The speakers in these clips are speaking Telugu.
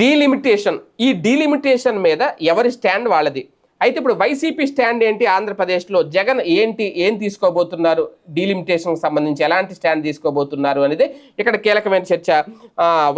డీలిమిటేషన్. ఈ డీలిమిటేషన్ మీద ఎవరి స్టాండ్ వాళ్ళది? అయితే ఇప్పుడు వైసీపీ స్టాండ్ ఏంటి? ఆంధ్రప్రదేశ్లో జగన్ ఏంటి? ఏం తీసుకోబోతున్నారు? డీలిమిటేషన్కి సంబంధించి ఎలాంటి స్టాండ్ తీసుకోబోతున్నారు అనేది ఇక్కడ కీలకమైన చర్చ.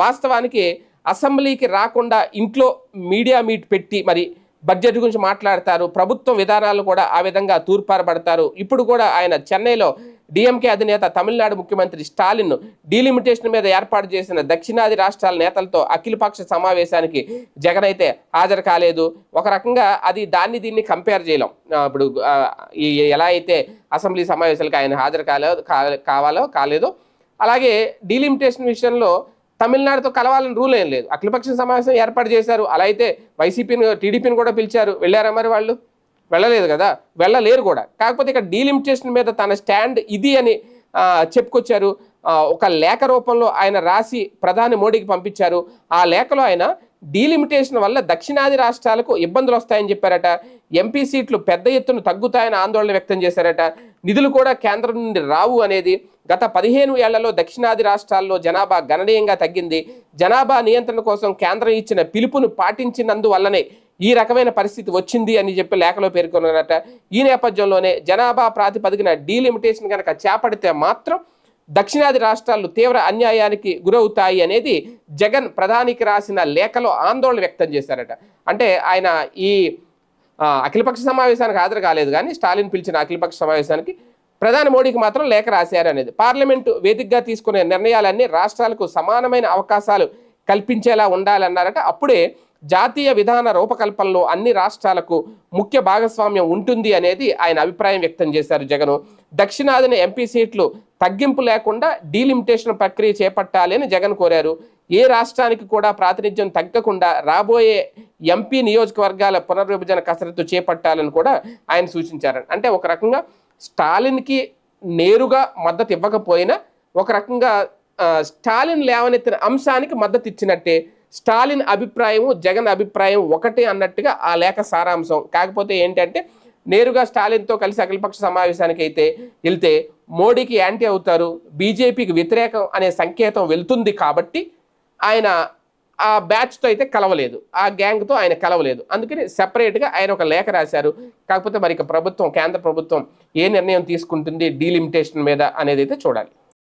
వాస్తవానికి అసెంబ్లీకి రాకుండా ఇంట్లో మీడియా మీట్ పెట్టి మరి బడ్జెట్ గురించి మాట్లాడతారు. ప్రభుత్వ విధానాలు కూడా ఆ విధంగా తూర్పారబడతారు. ఇప్పుడు కూడా ఆయన చెన్నైలో డిఎంకే అధినేత తమిళనాడు ముఖ్యమంత్రి స్టాలిన్ డీలిమిటేషన్ మీద ఏర్పాటు చేసిన దక్షిణాది రాష్ట్రాల నేతలతో అఖిలపక్ష సమావేశానికి జగన్ అయితే హాజరు కాలేదు. ఒక రకంగా అది దాన్ని దీన్ని కంపేర్ చేయలేం. ఇప్పుడు ఈ ఎలా అయితే అసెంబ్లీ సమావేశాలకు ఆయన హాజరు కాలేదు కావాలో కాలేదో అలాగే డీలిమిటేషన్ విషయంలో తమిళనాడుతో కలవాలని రూల్ ఏం లేదు. అఖిలపక్ష సమావేశం ఏర్పాటు చేశారు. అలా అయితే వైసీపీని టీడీపీని కూడా పిలిచారు. వెళ్ళారా మరి వాళ్ళు? వెళ్ళలేదు కదా వెళ్ళలేరు కూడా. కాకపోతే ఇక్కడ డీలిమిటేషన్ మీద తన స్టాండ్ ఇది అని చెప్పుకొచ్చారు. ఒక లేఖ రూపంలో ఆయన రాసి ప్రధాని మోడీకి పంపించారు. ఆ లేఖలో ఆయన డీలిమిటేషన్ వల్ల దక్షిణాది రాష్ట్రాలకు ఇబ్బందులు వస్తాయని చెప్పారట. ఎంపీ సీట్లు పెద్ద ఎత్తున తగ్గుతాయని ఆందోళన వ్యక్తం చేశారట. నిధులు కూడా కేంద్రం నుండి రావు అనేది గత పదిహేను ఏళ్ళలో దక్షిణాది రాష్ట్రాల్లో జనాభా గణనీయంగా తగ్గింది. జనాభా నియంత్రణ కోసం కేంద్రం ఇచ్చిన పిలుపును పాటించినందువల్లనే ఈ రకమైన పరిస్థితి వచ్చింది అని చెప్పి లేఖలో పేర్కొన్నారట. ఈ నేపథ్యంలోనే జనాభా ప్రాతిపదికన డీలిమిటేషన్ కనుక చేపడితే మాత్రం దక్షిణాది రాష్ట్రాలు తీవ్ర అన్యాయానికి గురవుతాయి అనేది జగన్ ప్రధానికి రాసిన లేఖలో ఆందోళన వ్యక్తం చేశారట. అంటే ఆయన ఈ అఖిలపక్ష సమావేశానికి హాజరు కాలేదు కానీ స్టాలిన్ పిలిచిన అఖిలపక్ష సమావేశానికి ప్రధాని మోడీకి మాత్రం లేఖ రాశారు అనేది. పార్లమెంటు వేదికగా తీసుకునే నిర్ణయాలన్నీ రాష్ట్రాలకు సమానమైన అవకాశాలు కల్పించేలా ఉండాలన్నారట. అప్పుడే జాతీయ విధాన రూపకల్పనలో అన్ని రాష్ట్రాలకు ముఖ్య భాగస్వామ్యం ఉంటుంది అనేది ఆయన అభిప్రాయం వ్యక్తం చేశారు జగను. దక్షిణాదిన ఎంపీ సీట్లు తగ్గింపు లేకుండా డీలిమిటేషన్ ప్రక్రియ చేపట్టాలి అని జగన్ కోరారు. ఏ రాష్ట్రానికి కూడా ప్రాతినిధ్యం తగ్గకుండా రాబోయే ఎంపీ నియోజకవర్గాల పునర్విభజన కసరత్తు చేపట్టాలని కూడా ఆయన సూచించారు. అంటే ఒక రకంగా స్టాలిన్కి నేరుగా మద్దతు ఇవ్వకపోయినా ఒక రకంగా స్టాలిన్ లేవనెత్తిన అంశానికి మద్దతు ఇచ్చినట్టే స్టాలిన్ అభిప్రాయము జగన్ అభిప్రాయం ఒకటి అన్నట్టుగా ఆ లేఖ సారాంశం. కాకపోతే ఏంటంటే నేరుగా స్టాలిన్తో కలిసి అఖిలపక్ష సమావేశానికి అయితే వెళ్తే మోడీకి యాంటీ అవుతారు బీజేపీకి వ్యతిరేకం అనే సంకేతం వెళ్తుంది కాబట్టి ఆయన ఆ బ్యాచ్తో అయితే కలవలేదు ఆ గ్యాంగ్తో ఆయన కలవలేదు. అందుకని సెపరేట్గా ఆయన ఒక లేఖ రాశారు. కాకపోతే మరి ఇక ప్రభుత్వం కేంద్ర ప్రభుత్వం ఏ నిర్ణయం తీసుకుంటుంది డీలిమిటేషన్ మీద అనేది అయితే చూడాలి.